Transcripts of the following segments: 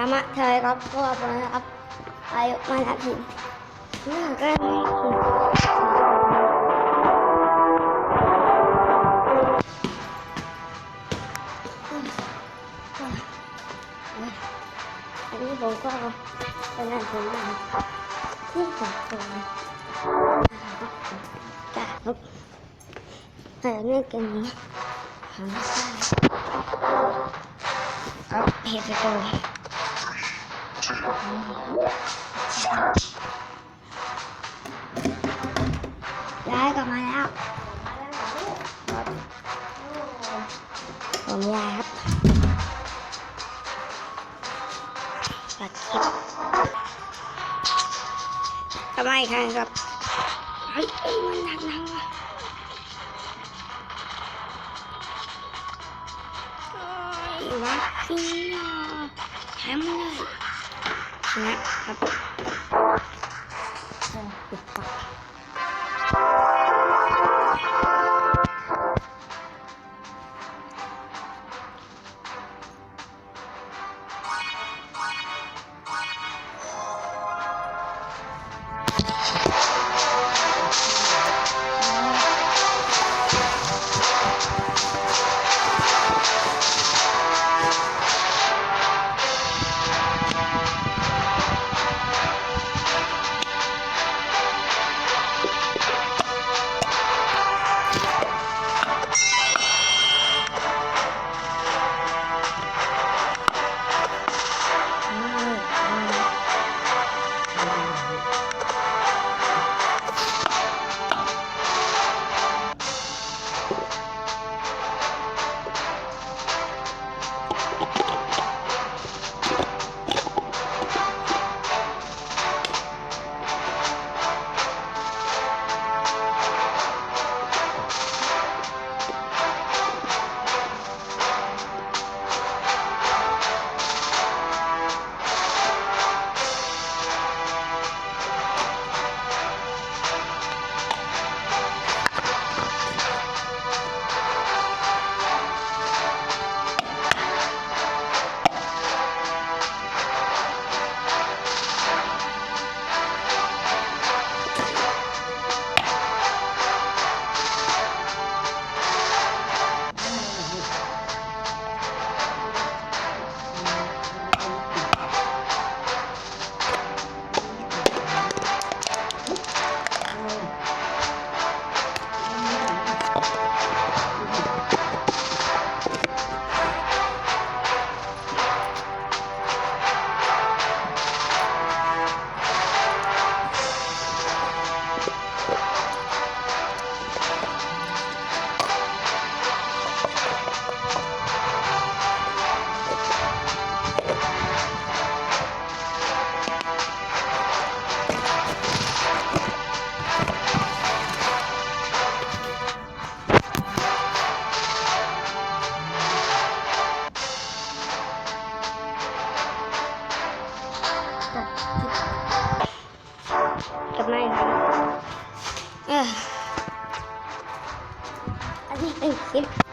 ธรรมะเธอครับก็ไปครับอายุมานาทีนี่ก็อันนี้ผมก็เป็นงานผมนะครับที่สองคนจ้าครับแต่เรื่องกันนี้หาไม่ได้ครับเหตุการณ์ ย้ายกลับมาแล้วผมยายครับตัดคลิปทำไมครับครับเฮ้ยมันหนักหนักว่ะโอ้ยวัคซีนอะแถมเลย นะครับ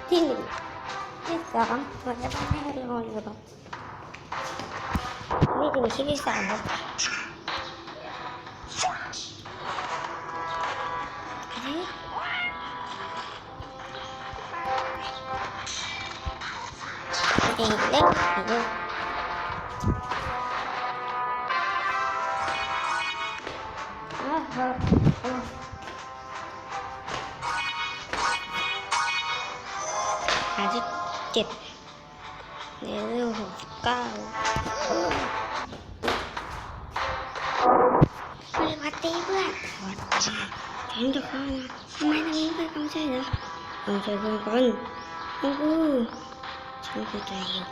คลิปที่หนึ่งที่สอง สานนี้เด็กเล็กเด็กอ่าฮะอ่าหาที่เจ็ดในเรื่องหกสิบเก้าไปวัดตีเพื่อนวัดตีฉันจะเข้านะทำไมทำนี้เพื่อนก็ไม่ใช่นะต้องใช่เพื่อนกันโอ้โหฉันเข้าใจอยู่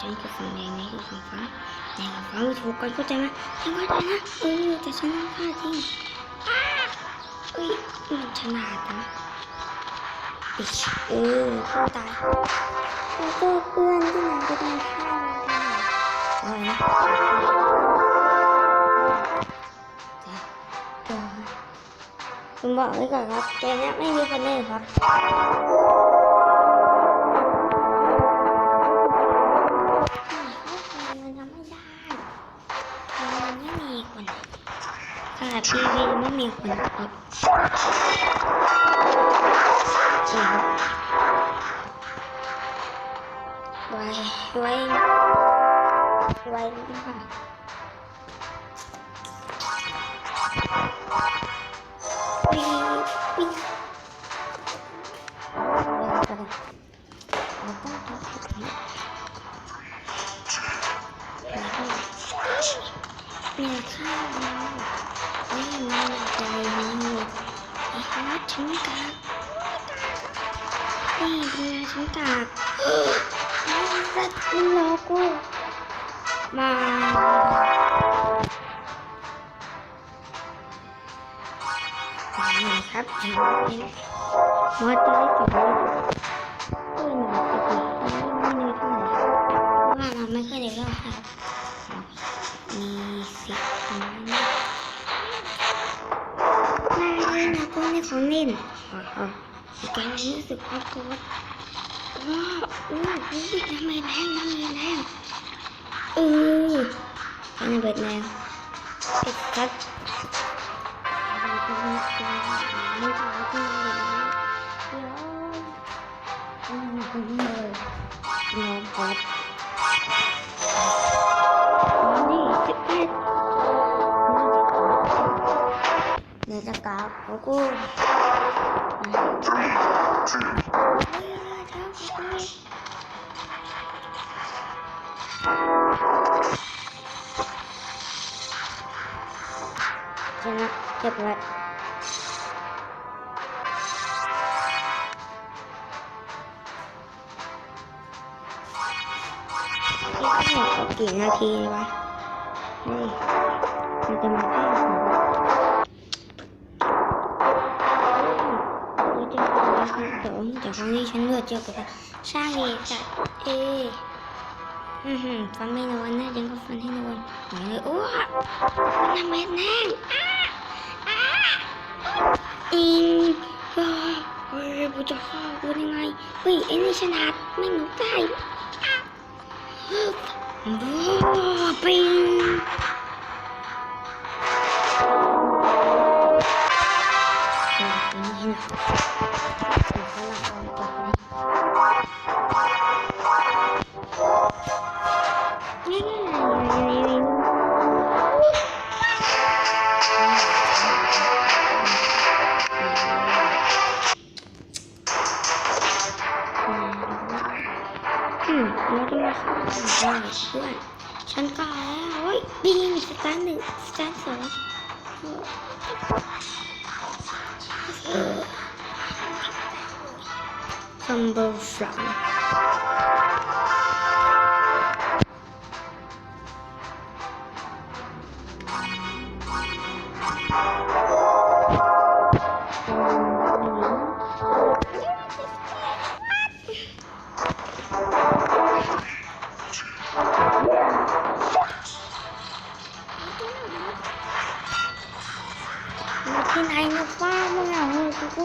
ฉันก็ฟังแดงนี่คือฟังฟ้าแดงกับฟ้าไม่ถูกกันเข้าใจไหมฉันเข้าใจนะเออแต่ฉันไม่พลาดจริงเอ้ยมันฉลาดนะ เออผู้ตายแล้วก็เพื่อนที่ไหนก็ได้ฆ่าเราได้อะไรนะเดี๋ยวผมบอกไว้ก่อนครับเกมนี้ไม่มีคนเล่นครับ สัตว์มันโลโก้มานี่ครับถึงเป็นมอเตอร์สองเอ้ยหนึ่งสิบปีไม่มีเท่าไหร่เพราะว่าเราไม่เคยได้เล่าครับมีสิบคนน่าเล่นนะพวกนี้ของเล่นอ๋ออ๋อการรู้สึกว่าตัว วอู้หูทำไมแรงทำไมแรงเออทำไมเบิดแนวปิดครับมันจะมีตัวมันจะมีตัวเดี๋ยวอืมเลยนนครับนี่สิบเอ็ดเดี๋ยวจะกลับโอ้โห ชนะเรียบร้กี่นาทีวะนี่มันจะมาแค่สอง ครั้งสองแต่ครั้งนี้ฉันเลือกเจอกับสร้างเอกจัดเออือหือฟันไม่นอนนะยังก็ฟันให้นอนหายเลยโอ้น้ำเม็ดแน่งอิงว้าเฮ้ยกูจะฆ่ากูยังไงเฮ้ยไอ้นี่ฉลาดไม่หนุกได้อ้าว้าปิง ชั้นก็แล้วโอ้ยปีมีสตนหนึ่งสแตนสอง number from. Cái này nó quá mới nào người của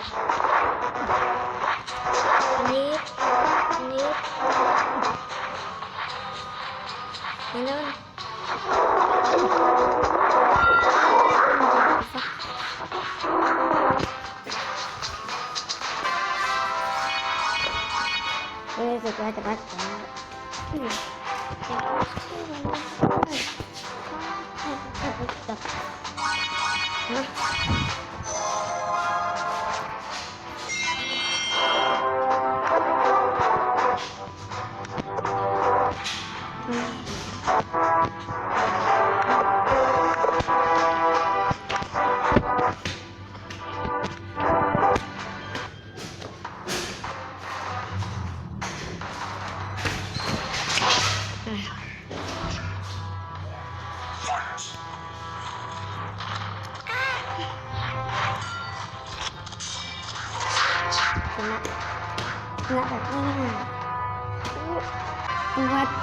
bạc nó sẽ đi từ đi nào những cái may nè Nít Nít Nít Nít Ê, rồi qua tập bắt Tập แล้ว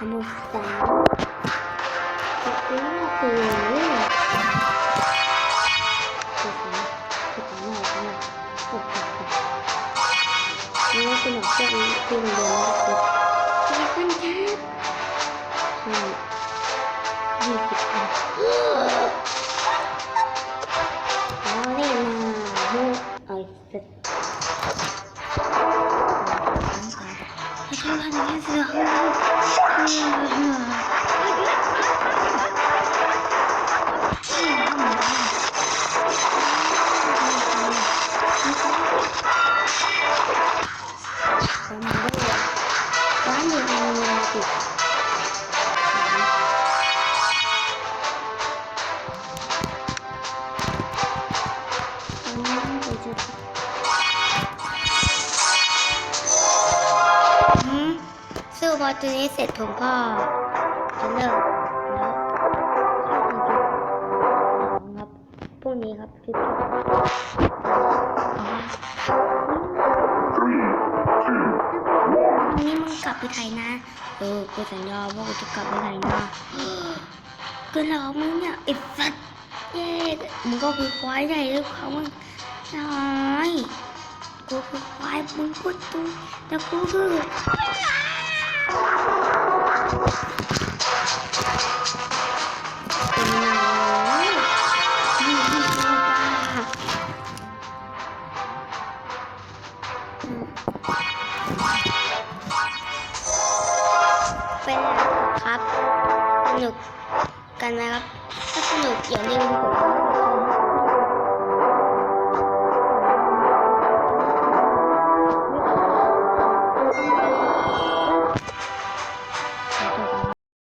ขโมยสาวจะเป็นหน้าตื่นเลยคือสาวคือสาวหน่อยค่ะโอ้โหนี่คือหนอกเจ้าอีกคือเรียนน much. ตัวนี้เสร็จผมก็จะเลิกแล้วครับพรุ่งนี้ครับพี่ Three, two, วันนี้มึงกลับไปไทยนะ เออกูสัญญาว่ากูจะกลับไปไทยนะก็รอมึงเนี่ยไอ้สัตว์เย้มึงก็คือควายใหญ่เลยเขามึงน้อยกูคือควายมึงพูตุ้แต่กูคือ เป็นน้อยนี่นี่คือบ้าอืมเป็นไงครับ สนุกกันไหมครับ ถ้าสนุกอย่าลืมผม